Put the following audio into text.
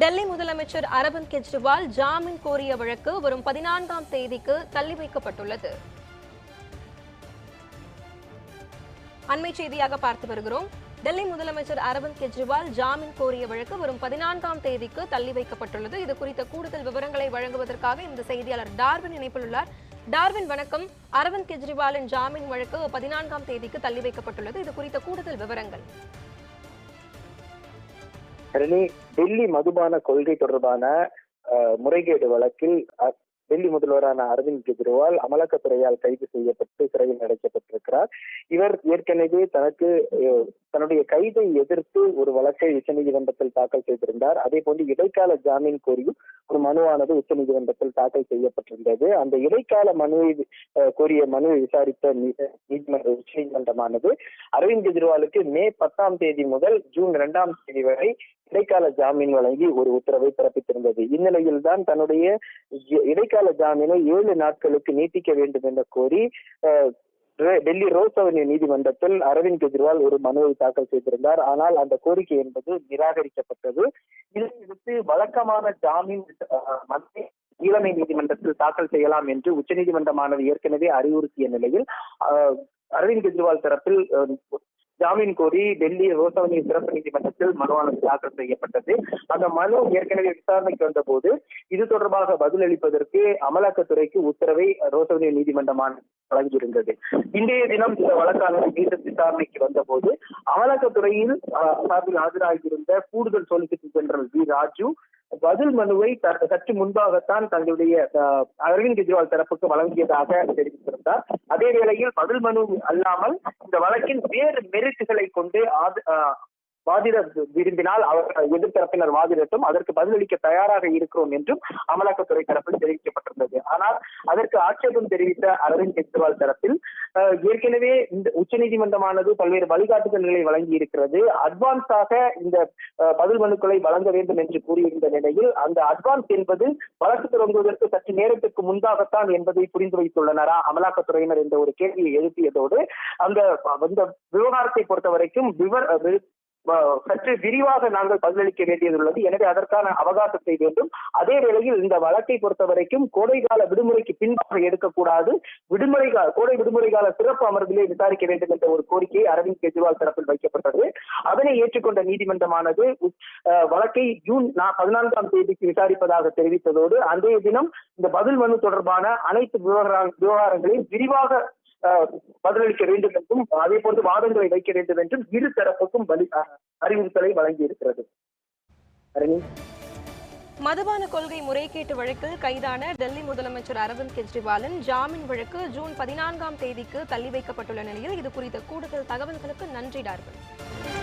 டெல்லி முதலமைச்சர் அரவிந்த் கெஜ்ரிவால் ஜாமீன் கோரிய வழக்கு வரும் பதினான்காம் தேதிக்கு தள்ளி வைக்கப்பட்டுள்ளது. அண்மை செய்தியாக பார்த்து வருகிறோம். டெல்லி முதலமைச்சர் அரவிந்த் கெஜ்ரிவால் ஜாமீன் கோரிய வழக்கு வரும் பதினான்காம் தேதிக்கு தள்ளி வைக்கப்பட்டுள்ளது. இது குறித்த கூடுதல் விவரங்களை வழங்குவதற்காக இந்த செய்தியாளர் டார்வின் இணைப்பில் உள்ளார். டார்வின் வணக்கம். அரவிந்த் கெஜ்ரிவாலின் ஜாமீன் வழக்கு பதினான்காம் தேதிக்கு தள்ளி வைக்கப்பட்டுள்ளது. இது குறித்த கூடுதல் விவரங்கள். ரணி டெல்லி மதுபான கொள்கை தொடர்பான அஹ், முறைகேடு வழக்கில் டெல்லி முதல்வரான அரவிந்த் கெஜ்ரிவால் அமலாக்கத்துறையால் கைது செய்யப்பட்டு சிறையில் அடைக்கப்பட்டிருக்கிறார். இவர் ஏற்கனவே தனக்கு தன்னுடைய கைதை எதிர்த்து ஒரு வழக்கை உச்சநீதிமன்றத்தில் தாக்கல் செய்திருந்தார். அதே போன்று இடைக்கால ஜாமீன் கோரியும் ஒரு மனுவானது உச்சநீதிமன்றத்தில் தாக்கல் செய்யப்பட்டிருந்தது. அந்த இடைக்கால மனுவை கோரிய மனுவை விசாரித்த நீதிமன்ற நீதிமன்ற உச்சநீதிமன்றமானது அரவிந்த் கெஜ்ரிவாலுக்கு மே பத்தாம் தேதி முதல் ஜூன் இரண்டாம் தேதி வரை இடைக்கால ஜாமீன் வழங்கி ஒரு உத்தரவை பிறப்பித்திருந்தது. இந்நிலையில் தான் தன்னுடைய இடைக்கால ஜாமீனை ஏழு நாட்களுக்கு நீட்டிக்க வேண்டும் என கோரி அஹ், டெல்லி ரோஸ் அவென்யூ நீதிமன்றத்தில் அரவிந்த் கெஜ்ரிவால் ஒரு மனுவை தாக்கல் செய்திருந்தார். ஆனால் அந்த கோரிக்கை என்பது நிராகரிக்கப்பட்டது. இதையடுத்து வழக்கமான ஜாமீன் அஹ், மனுவை நீதிமன்றத்தில் தாக்கல் செய்யலாம் என்று உச்சநீதிமன்றமானது ஏற்கனவே அறிவுறுத்திய நிலையில் அரவிந்த் கெஜ்ரிவால் தரப்பில் ஜாமீன் கோரி டெல்லி ரோசவனி சிறப்பு நீதிமன்றத்தில் மனுவானது தாக்கல் செய்யப்பட்டது. அந்த மனு ஏற்கனவே விசாரணைக்கு வந்தபோது இது தொடர்பாக பதிலளிப்பதற்கு அமலாக்கத்துறைக்கு உத்தரவை ரோசவனி நீதிமன்றமானது வழங்கியிருந்தது. இன்றைய தினம் இந்த வழக்கானது மீண்டும் விசாரணைக்கு வந்தபோது அமலாக்கத்துறையில் சார்பில் ஆஜராகியிருந்த கூடுதல் சொலிசிட்டர் ஜெனரல் வி ராஜு பதில் மனுவை சற்று முன்பாகத்தான் தங்களுடைய அஹ், அரவிந்த் கெஜ்ரிவால் தரப்புக்கு வழங்கியதாக தெரிவித்திருந்தார். அதே வேளையில் பதில் மனு அல்லாமல் இந்த வழக்கின் வேறு மெரிட்டுகளை கொண்டு ஆத- வாதிட விரும்பினால் அவர் எதிர்த்தரப்பினர் வாதிடட்டும் அதற்கு பதிலளிக்க தயாராக இருக்கிறோம் என்றும் அமலாக்கத்துறை தரப்பில் தெரிவிக்கப்பட்டிருந்தது. ஆனால் அதற்கு ஆட்சேபம் தெரிவித்த அரவிந்த் கெஜ்ரிவால் தரப்பில் ஏற்கனவே இந்த உச்சநீதிமன்றமானது பல்வேறு வழிகாட்டுதல்களை வழங்கி இருக்கிறது அட்வான்ஸாக இந்த பதில் மனுக்களை வழங்க வேண்டும் என்று கூறியிருந்த நிலையில் அந்த அட்வான்ஸ் என்பது வழக்கு தொடங்குவதற்கு சற்று நேரத்திற்கு முன்பாகத்தான் என்பதை புரிந்து வைத்துள்ளனரா அமலாக்கத்துறையினர் என்ற ஒரு கேள்வியை எழுப்பியதோடு அந்த இந்த விவகாரத்தை பொறுத்த வரைக்கும் சற்று விரிவாக நாங்கள் பதிலளிக்க வேண்டியதுள்ளது. எனவே அதற்கான அவகாசத்தை வேண்டும். அதே வேளையில் இந்த வழக்கை பொறுத்த வரைக்கும் விடுமுறைக்கு பின்பாக எடுக்கக்கூடாது. விடுமுறை கால கோடை விடுமுறை கால சிறப்பு அமர்விலே விசாரிக்க வேண்டும் என்ற ஒரு கோரிக்கை அரவிந்த் கெஜ்ரிவால் தரப்பில் வைக்கப்பட்டது. அதனை ஏற்றுக்கொண்ட நீதிமன்றமானது வழக்கை ஜூன் பதினான்காம் தேதிக்கு விசாரிப்பதாக தெரிவித்ததோடு அன்றைய தினம் இந்த பதில் மனு தொடர்பான அனைத்து விவகார- விவகாரங்களையும் விரிவாக பதிலளிக்க வேண்டும் என்றும் அதே போன்று வாதங்களை வைக்க வேண்டும் என்றும் இரு தரப்புக்கும் வலி அறிவுறுத்தலை வழங்கி இருக்கிறது மதுபான கொள்கை முறைகேட்டு வழக்கில் கைதான டெல்லி முதலமைச்சர் அரவிந்த் கெஜ்ரிவாலின் ஜாமீன் வழக்கு ஜூன் பதினான்காம் தேதிக்கு தள்ளி வைக்கப்பட்டுள்ள நிலையில் இது குறித்த கூடுதல் தகவல்களுக்கு நன்றி டார்பன்